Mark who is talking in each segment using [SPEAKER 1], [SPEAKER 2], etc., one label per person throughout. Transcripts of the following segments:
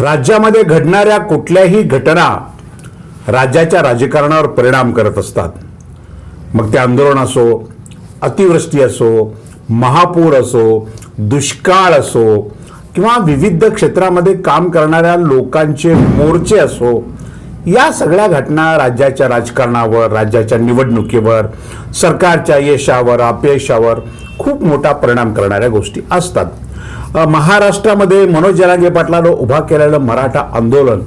[SPEAKER 1] राज्यामध्ये घडणाऱ्या कुठल्याही घटना राज्याच्या राजकारणावर परिणाम करत असतात. मग ते आंदोलन असो अतिवृष्टी असो महापूर असो दुष्काळ असो किंवा विविध क्षेत्रामध्ये काम करणाऱ्या लोकांचे मोर्चे असो या सगळ्या घटना राज्याच्या राजकारणावर राज्याच्या निवडणुकीवर सरकारच्या यशावर अपयशावर खूप मोठा परिणाम करणाऱ्या गोष्टी असतात. महाराष्ट्रामध्ये मनोज जरांगे पाटलानं उभा केलेलं मराठा आंदोलन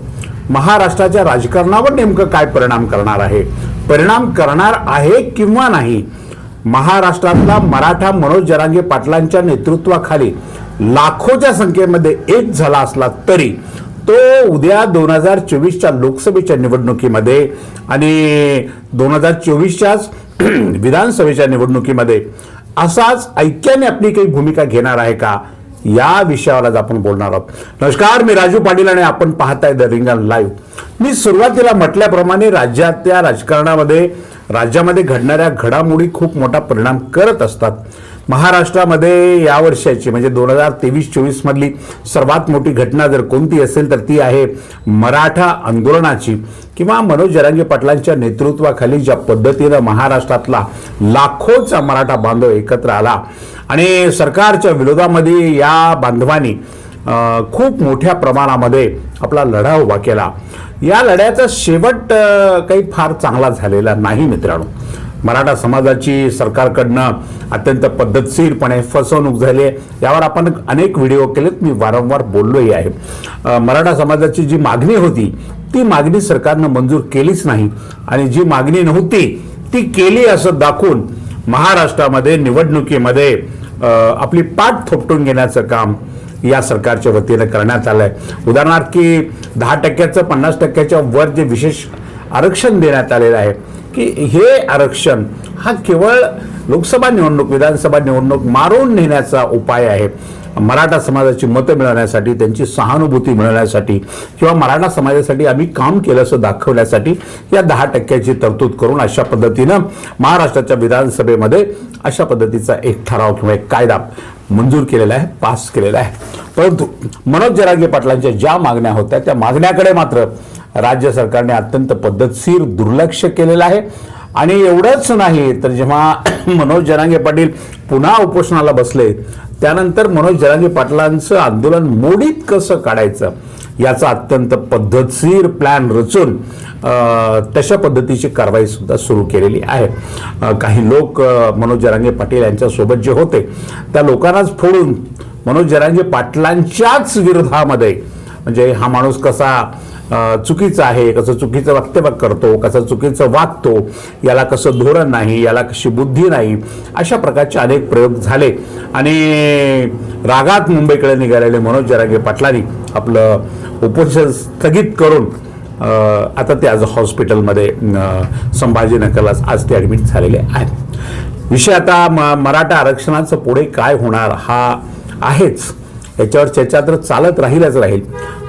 [SPEAKER 1] महाराष्ट्राच्या राजकारणावर नेमकं काय परिणाम करणार आहे? परिणाम करणार आहे किंवा नाही? महाराष्ट्रातला मराठा मनोज जरांगे पाटलांच्या नेतृत्वाखाली लाखोच्या संख्येमध्ये एक झाला असला तरी तो उद्या दोन हजार चोवीसच्या लोकसभेच्या निवडणुकीमध्ये आणि दोन हजार चोवीसच्याच विधानसभेच्या निवडणुकीमध्ये असाच ऐक्याने आपली काही भूमिका घेणार आहे का? या विषयावर आज आपण बोलणार आहोत. नमस्कार मी राजू पाटील आणि आपण पाहताय द रिंगण लाईव्ह मी सुरुवातीला म्हटल्याप्रमाणे राज्यातल्या राजकारणामध्ये राज्यामध्ये घडणाऱ्या घडामोडी खूप मोठा परिणाम करत असतात. महाराष्ट्रामध्ये या वर्षाची म्हणजे दोन हजार तेवीस चोवीस मधली सर्वात मोठी घटना जर कोणती असेल तर ती आहे मराठा आंदोलनाची किंवा मनोज जरांगे पाटलांच्या नेतृत्वाखाली ज्या पद्धतीनं महाराष्ट्रातला लाखोचा मराठा बांधव एकत्र आला आणि सरकारच्या विरोधामध्ये या बांधवांनी खूप मोठ्या प्रमाणामध्ये आपला लढा उभा केला. या लढ्याचा शेवट काही फार चांगला झालेला नाही मित्रांनो. मराठा समाजाची सरकारकडनं अत्यंत पद्धतशीरपणे फसवणूक झाली आहे. यावर आपण अनेक व्हिडिओ केलेत मी वारंवार बोललोही आहे. मराठा समाजाची जी मागणी होती ती मागणी सरकारनं मंजूर केलीच नाही. आणि जी मागणी नव्हती ती केली असं दाखवून महाराष्ट्रामध्ये निवडणुकीमध्ये आपली पाठ थोपटून घेण्याचं काम या सरकारच्या वतीनं करण्यात आलं आहे उदाहरणार्थ की दहा टक्क्याचं पन्नास टक्क्याच्या वर जे विशेष आरक्षण देण्यात आलेलं आहे की हे आरक्षण हा केवळ लोकसभा निवडणूक विधानसभा निवडणूक मारून नेण्याचा उपाय आहे. मराठा समाजाची मतं मिळवण्यासाठी त्यांची सहानुभूती मिळवण्यासाठी किंवा मराठा समाजासाठी आम्ही काम केलं असं दाखवण्यासाठी या दहा टक्क्याची तरतूद करून अशा पद्धतीनं महाराष्ट्राच्या विधानसभेमध्ये अशा पद्धतीचा एक ठराव किंवा एक कायदा मंजूर केलेला आहे पास केलेला आहे. परंतु मनोज जरांगे पाटलांच्या ज्या मागण्या होत्या त्या मागण्याकडे मात्र राज्य सरकारने अत्यंत पद्धतशीर दुर्लक्ष केलेलं आहे. आणि एवढंच नाही तर जेव्हा मनोज जरांगे पाटील पुन्हा उपोषणाला बसले त्यानंतर मनोज जरांगे पाटलांचं आंदोलन मोडीत कसं काढायचं याचा अत्यंत पद्धतशीर प्लॅन रचून तशा पद्धतीची कारवाई सुद्धा सुरू केलेली आहे. काही लोक मनोज जरांगे पाटील यांच्यासोबत जे होते त्या लोकांनाच फोडून मनोज जरांगे पाटलांच्याच विरोधामध्ये म्हणजे हा माणूस कसा चुकीचं आहे कसं चुकीचं वक्तव्य करतो कसं चुकीचं वागतो याला कसं धोरण नाही याला कशी बुद्धी नाही अशा प्रकारचे अनेक प्रयोग झाले. आणि रागात मुंबईकडे निघालेले मनोज जरांगे पाटलांनी आपलं उपोषण स्थगित करून आता ते आज हॉस्पिटलमध्ये अ, आज ते ॲडमिट झालेले आहेत. विषय आता म- मराठा आरक्षणाचं पुढे काय होणार हा आहेच. याच्यावर चर्चा तर चालत राहीलच राहील.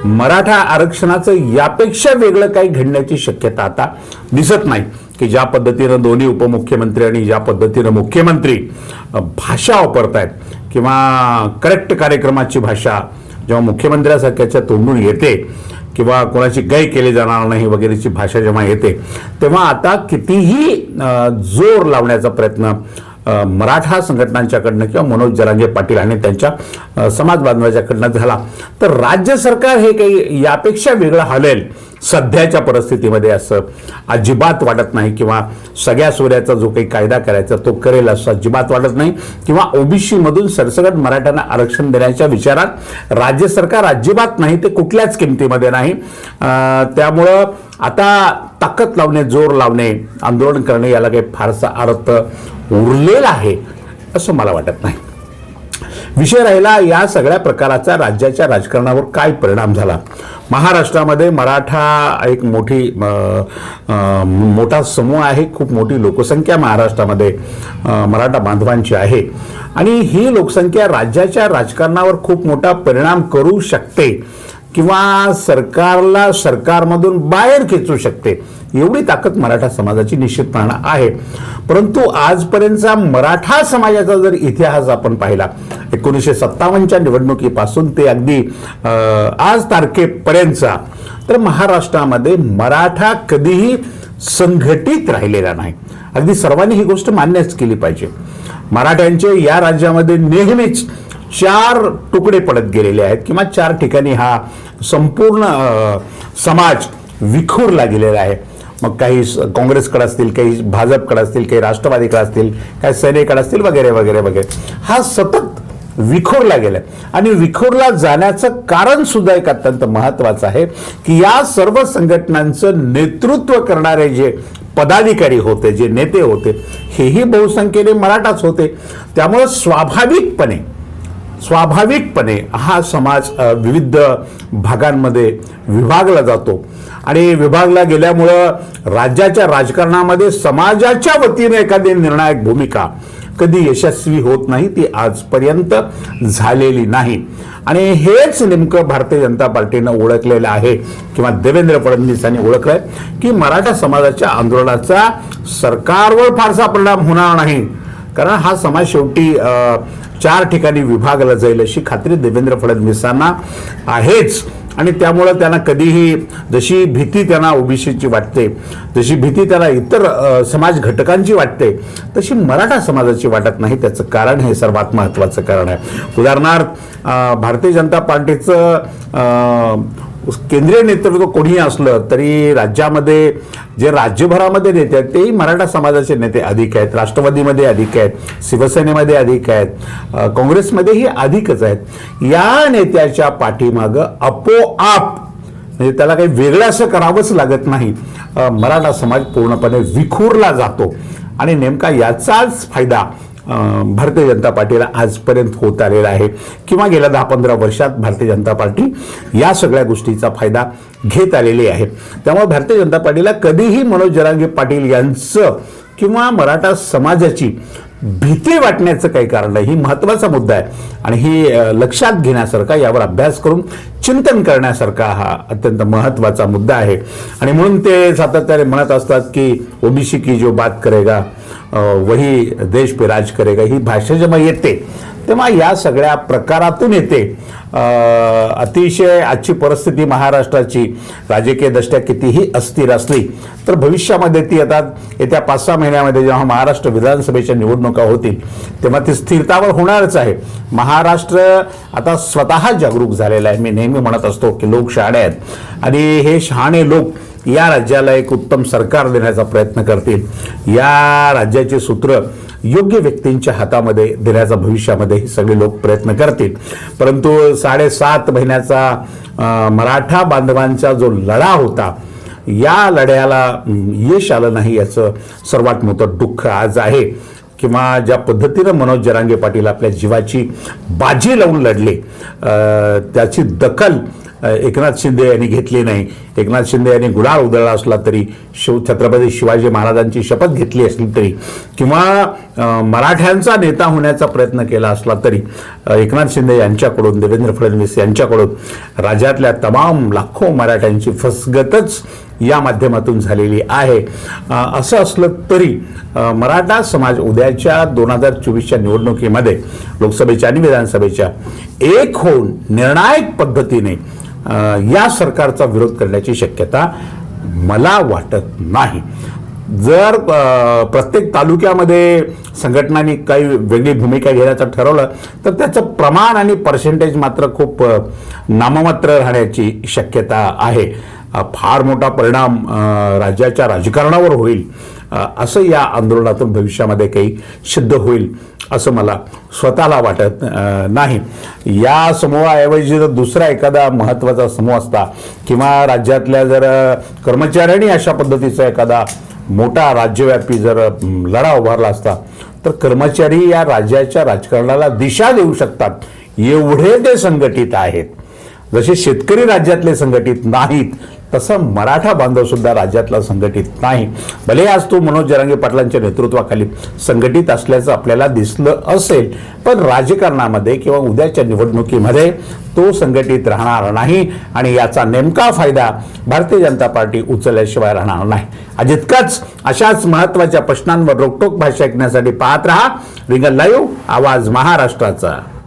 [SPEAKER 1] मराठा आरक्षणाचं यापेक्षा वेगळं काही घडण्याची शक्यता आता दिसत नाही. की ज्या पद्धतीनं दोन्ही उपमुख्यमंत्री आणि ज्या पद्धतीनं मुख्यमंत्री भाषा वापरतायत किंवा करेक्ट कार्यक्रमाची भाषा जेव्हा मुख्यमंत्र्यासारख्याच्या तोंडून येते किंवा कोणाची गय केली जाणार नाही वगैरेची भाषा जेव्हा येते तेव्हा आता कितीही जोर लावण्याचा प्रयत्न मराठा संघटनांच्याकडनं किंवा मनोज जरांगे पाटील आणि त्यांच्या समाज बांधवाच्याकडनं झाला. तर राज्य सरकार हे काही यापेक्षा वेगळं हलेल सध्याच्या परिस्थितीमध्ये असं अजिबात वाटत नाही किंवा सगळ्या सोऱ्याचा जो काही कायदा करायचा तो करेल असं अजिबात वाटत नाही किंवा ओबीसीमधून सरसकट मराठ्यांना आरक्षण देण्याच्या विचारात राज्य सरकार अजिबात नाही ते कुठल्याच किमतीमध्ये नाही. त्यामुळं आता ताकद लावणे जोर लावणे आंदोलन करणे याला काही फारसा अर्थ उरलेला आहे असं मला वाटत नाही. विषय राहिला या सगळ्या प्रकाराचा राज्याच्या राजकारणावर काय परिणाम झाला? महाराष्ट्रामध्ये मराठा एक मोठी मोठा समूह आहे खूप मोठी लोकसंख्या महाराष्ट्रामध्ये मराठा बांधवांची आहे. आणि ही लोकसंख्या राज्याच्या राजकारणावर खूप मोठा परिणाम करू शकते. किंवा सरकारला सरकारमधून बाहेर खेचू शकते एवढी ताकद मराठा समाजाची निश्चितपणा आहे. परंतु आजपर्यंतचा मराठा समाजाचा जर इतिहास आपण पाहिला एकोणीसशे सत्तावन्नच्या निवडणुकीपासून ते अगदी आज तारखेपर्यंतचा तर महाराष्ट्रामध्ये मराठा कधीही संघटित राहिलेला नाही. अगदी सर्वांनी ही गोष्ट मान्यच केली पाहिजे. मराठ्यांचे या राज्यामध्ये नेहमीच चार तुकडे पडत गेलेले आहेत किंवा चार ठिकाणी हा संपूर्ण समाज विखुरला गेलेला आहे. मग काही काँग्रेसकडे असतील काही भाजपकडे असतील काही राष्ट्रवादीकडे असतील काही सेनेकडे असतील वगैरे वगैरे वगैरे. हा सतत विखुरला गेलाय. आणि विखुरला जाण्याचं कारण सुद्धा एक अत्यंत महत्वाचं आहे की या सर्व संघटनांचं नेतृत्व करणारे जे पदाधिकारी होते जे नेते होते हेही बहुसंख्येने मराठाच होते. त्यामुळं स्वाभाविकपणे स्वाभाविकपणे हा समाज विविध भागांमध्ये विभागला जातो. आणि विभागला गेल्यामुळं राज्याच्या राजकारणामध्ये समाजाच्या वतीने एखादी निर्णायक भूमिका कधी यशस्वी होत नाही ती आजपर्यंत झालेली नाही. आणि हेच नेमकं भारतीय जनता पार्टीनं ओळखलेलं आहे किंवा देवेंद्र फडणवीसांनी ओळखलंय की मराठा समाजाच्या आंदोलनाचा सरकारवर फारसा परिणाम होणार नाही. कारण हा समाज शेवटी चार ठिकाणी विभागला जाईल अशी खात्री देवेंद्र फडणवीसांना आहेच. आणि त्यामुळं त्यांना कधीही जशी भीती त्यांना ओबीसीची वाटते जशी भीती त्यांना इतर समाज घटकांची वाटते तशी मराठा समाजाची वाटत नाही. त्याचं कारण हे सर्वात महत्त्वाचं कारण आहे. उदाहरणार्थ भारतीय जनता पार्टीचं केंद्रीय नेतृत्व कोणीही असलं तरी राज्यामध्ये जे राज्यभरामध्ये नेते आहेत तेही मराठा समाजाचे नेते अधिक आहेत राष्ट्रवादीमध्ये अधिक आहेत शिवसेनेमध्ये अधिक आहेत काँग्रेसमध्येही अधिकच आहेत. या नेत्याच्या पाठीमागं आपोआप म्हणजे त्याला काही वेगळं असं करावंच लागत नाही. मराठा समाज पूर्णपणे विखुरला जातो. आणि नेमका याचाच फायदा भारतीय जनता पार्टीला आजपर्यंत होत आलेला आहे. किंवा गेल्या दहा पंधरा वर्षात भारतीय जनता पार्टी या सगळ्या गोष्टीचा फायदा घेत आलेली आहे. त्यामुळे भारतीय जनता पार्टीला कधीही मनोज जरांगे पाटील यांचं किंवा मराठा समाजाची भीती वाटण्याचं काही कारण नाही. ही महत्त्वाचा मुद्दा आहे. आणि ही लक्षात घेण्यासारखा यावर अभ्यास करून चिंतन करण्यासारखा हा अत्यंत महत्त्वाचा मुद्दा आहे. आणि म्हणून ते सातत्याने म्हणत असतात की ओबीसी की जो बात करेगा वही देश पे राज करेगा ही भाषा जेव्हा येते तेव्हा या सगळ्या प्रकारातून येते. अतिशय आजची परिस्थिती महाराष्ट्राची राजकीय दृष्ट्या कितीही अस्थिर असली तर भविष्यामध्ये ती आता येत्या पाच सहा महिन्यामध्ये जेव्हा महाराष्ट्र विधानसभेच्या निवडणुका होतील तेव्हा ती स्थिरतावर होणारच आहे. महाराष्ट्र आता स्वतः जागरूक झालेला आहे. मी नेहमी म्हणत असतो की लोक शहाणे आहेत. आणि हे शहाणे लोक या राज्याला एक उत्तम सरकार देण्याचा प्रयत्न करतील. या राज्याचे सूत्र योग्य व्यक्तींच्या हातामध्ये देण्याचा भविष्यामध्ये हे सगळे लोक प्रयत्न करतील. परंतु साडेसात महिन्याचा मराठा बांधवांचा जो लढा होता या लढ्याला यश आलं नाही याचं सर्वात मोठं दुःख आज आहे. किंवा ज्या पद्धतीनं मनोज जरांगे पाटील आपल्या जीवाची बाजी लावून लढले त्याची दखल एकनाथ शिंदे यांनी घेतली नाही. एकनाथ शिंदे यांनी गुलाल उधळला असला तरी शिव छत्रपती शिवाजी महाराजांची शपथ घेतली असली तरी किंवा मराठ्यांचा नेता होण्याचा प्रयत्न केला असला तरी एकनाथ शिंदे यांच्याकडून देवेंद्र फडणवीस यांच्याकडून राज्यातल्या तमाम लाखो मराठ्यांची फसगतच या माध्यमातून झालेली आहे. असं असलं तरी मराठा समाज उद्याच्या दोन हजार चोवीसच्या निवडणुकीमध्ये लोकसभेच्या आणि विधानसभेच्या एक होऊन निर्णायक पद्धतीने या सरकारचा विरोध करण्याची शक्यता मला वाटत नाही. जर प्रत्येक तालुक्यामध्ये संघटनांनी काही वेगळी भूमिका घेण्याचं ठरवलं तर त्याचं प्रमाण आणि पर्सेंटेज मात्र खूप नाममात्र राहण्याची शक्यता आहे. फार मोठा परिणाम राज्याच्या राजकारणावर होईल असं या आंदोलनातून भविष्यामध्ये काही सिद्ध होईल असं मला स्वतःला वाटत नाही. या समूहाऐवजी जर दुसरा एखादा महत्त्वाचा समूह असता किंवा राज्यातल्या जर कर्मचाऱ्यांनी अशा पद्धतीचा एखादा मोठा राज्यव्यापी जर लढा उभारला असता तर कर्मचारी या राज्याच्या राजकारणाला दिशा देऊ शकतात. एवढे ते संघटित आहेत. जसे शेतकरी राज्यातले संघटित नाहीत तसं मराठा बांधव सुद्धा राज्यातला संघटित नाही. भले आज तो मनोज जरांगे पाटलांच्या नेतृत्वाखाली संघटित असल्याचं आपल्याला दिसलं असेल पण राजकारणामध्ये किंवा उद्याच्या निवडणुकीमध्ये तो संघटित राहणार नाही आणि याचा नेमका फायदा भारतीय जनता पार्टी उचलल्याशिवाय राहणार नाही. अजितकाच अशाच महत्त्वाच्या प्रश्नांवर रोकटोक भाषा ऐकण्यासाठी पाहत राहा. रिंगल लाईव्ह आवाज महाराष्ट्राचा.